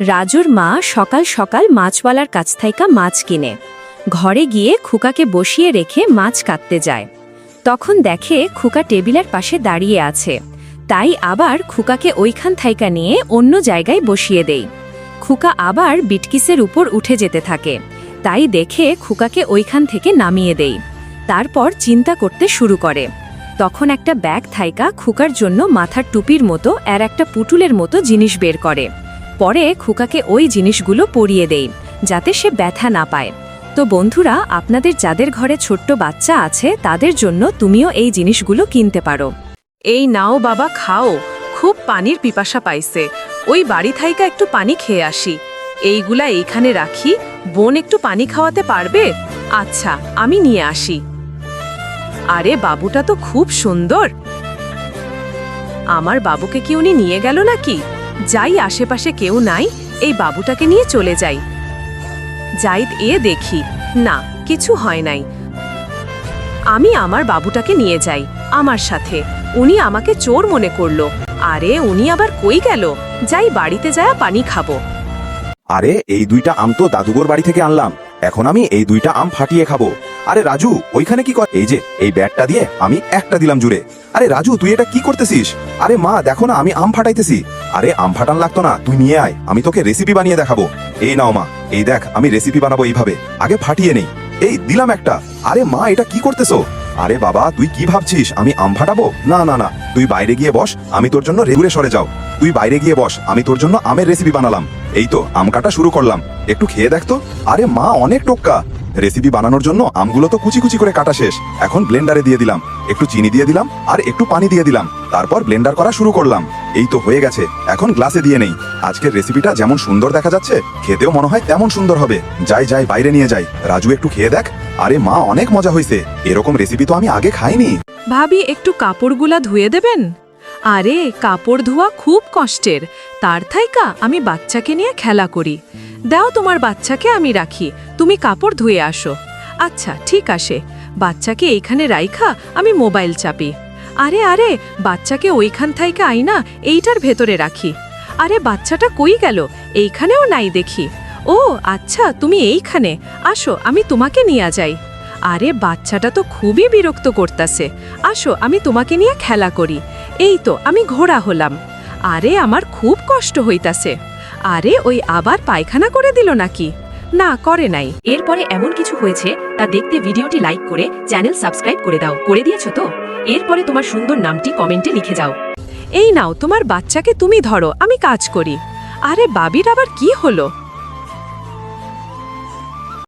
রাজুর মা সকাল সকাল মাছওয়ালার কাছ থেকে মাছ কিনে। ঘরে গিয়ে খুকাকে বসিয়ে রেখে মাছ কাটতে যায়। তখন দেখে খুকা টেবিলের পাশে দাঁড়িয়ে আছে। তাই আবার খুকাকে ওইখান থাইকা নিয়ে অন্য জায়গায় বসিয়ে দেই। খুকা আবার বিটকিসের উপর উঠে যেতে থাকে। তাই দেখে খুকাকে ওইখান থেকে নামিয়ে দেই। তারপর চিন্তা করতে শুরু করে। তখন একটা ব্যাগ থাইকা খুকার জন্য মাথার টুপির মতো আর একটা পুটুলের মতো জিনিস বের করে। পরে খুকাকে ওই জিনিসগুলো পরিয়ে দেই, যাতে সে ব্যথা না পায়। তো বন্ধুরা, আপনাদের যাদের ঘরে ছোট্ট বাচ্চা আছে, তাদের জন্য তুমিও এই জিনিসগুলো কিনতে পারো। এই নাও বাবা, খাও। খুব পানির পিপাসা পাইছে। ওই বাড়ি থাইকা একটু পানি খেয়ে আসি। এইগুলা এইখানে রাখি। বোন একটু পানি খাওয়াতে পারবে? আচ্ছা আমি নিয়ে আসি। আরে, বাবুটা তো খুব সুন্দর। আমার বাবুকে কি উনি নিয়ে গেল নাকি? যাই আশেপাশে কেউ নাই, এই বাবুটাকে নিয়ে চলে যাই। যাই এ দেখি, না, কিছু হয় নাই। আমি আমার বাবুটাকে নিয়ে যাই, আমার সাথে। উনি আমাকে চোর মনে করল। আরে, উনি আবার কই গেল? যাই বাড়িতে যায় পানি খাব। আরে, এই দুইটা আম তো দাদুগোর বাড়ি থেকে আনলাম। এখন আমি এই দুইটা আম ফাটিয়ে খাব। আরে রাজু, ওইখানে কি কর এই যে, এই ব্যাটটা দিয়ে আমি একটা দিলাম জুড়ে। আরে রাজু, তুই এটা কি করতেছিস? আরে মা, দেখো না, আমি আম ফাটাইতেছি। আরে আম ফাটান লাগতো না, তুই নিয়ে আয়, আমি তোকে রেসিপি বানিয়ে দেখাবো। এই নাও মা, এই দেখ, আমি রেসিপি বানাবো এইভাবে, আগে ফাটিয়ে নেই। এই, দিলাম একটা। আরে মা, এটা কি করতেছো? আরে বাবা, তুই কি ভাবছিস, আমি আম ফাটাবো? না না না, তুই বাইরে গিয়ে বস, আমি তোর জন্য রেগুলে সরে যাও। তুই বাইরে গিয়ে বস, আমি তোর জন্য আমের রেসিপি বানালাম। এই তো, আম কাটা শুরু করলাম। একটু খেয়ে দেখ তো। আরে মা, অনেক টোক্কা। রেসিপি বানানোর জন্য আমগুলো তো কুচি কুচি করে কাটা শেষ। এখন ব্লেন্ডারে দিয়ে দিলাম। একটু চিনি দিয়ে দিলাম আর একটু পানি দিয়ে দিলাম। তারপর ব্লেন্ডার করা শুরু করলাম। এই তো হয়ে গেছে। এখন গ্লাসে দিয়ে নেই। আজকের রেসিপিটা যেমন সুন্দর দেখা যাচ্ছে, খেতেও মনে হয় তেমন সুন্দর হবে। যাই যাই, বাইরে নিয়ে যাই। রাজু, একটু খেয়ে দেখ। আরে মা, অনেক মজা হয়েছে এরকম রেসিপি তো আমি আগে খাইনি। ভাবি, একটু কাপড়গুলা ধুয়ে দেবেন? আরে, কাপড় ধোয়া খুব কষ্টের। তার থাইকা, আমি বাচ্চাকে নিয়ে খেলা করি। দাও তোমার বাচ্চাকে আমি রাখি, তুমি কাপড় ধুয়ে আসো। আচ্ছা ঠিক আসে বাচ্চাকে এইখানে রাইখা, আমি মোবাইল চাপি। আরে আরে, বাচ্চাকে ওইখান থাইকা আইনা, এইটার ভেতরে রাখি। আরে, বাচ্চাটা কই গেল? এইখানেও নাই দেখি। ও আচ্ছা তুমি এইখানে। আসো, আমি তোমাকে নিয়ে যাই। আরে, বাচ্চাটা তো খুবই বিরক্ত করতাছে। আসো, আমি তোমাকে নিয়ে খেলা করি। এই তো, আমি ঘোড়া হলাম। আরে, আমার খুব কষ্ট হইতাছে। আরে, ওই আবার পায়খানা করে দিল নাকি? না, করে নাই। এরপরে এমন কিছু হয়েছে, তা দেখতে ভিডিওটি লাইক করে চ্যানেল সাবস্ক্রাইব করে দাও। করে দিয়েছ তো? এরপরে তোমার সুন্দর নামটি কমেন্টে লিখে যাও। এই নাও, তোমার বাচ্চাকে তুমি ধরো, আমি কাজ করি। আরে, বাবির আবার কি হলো?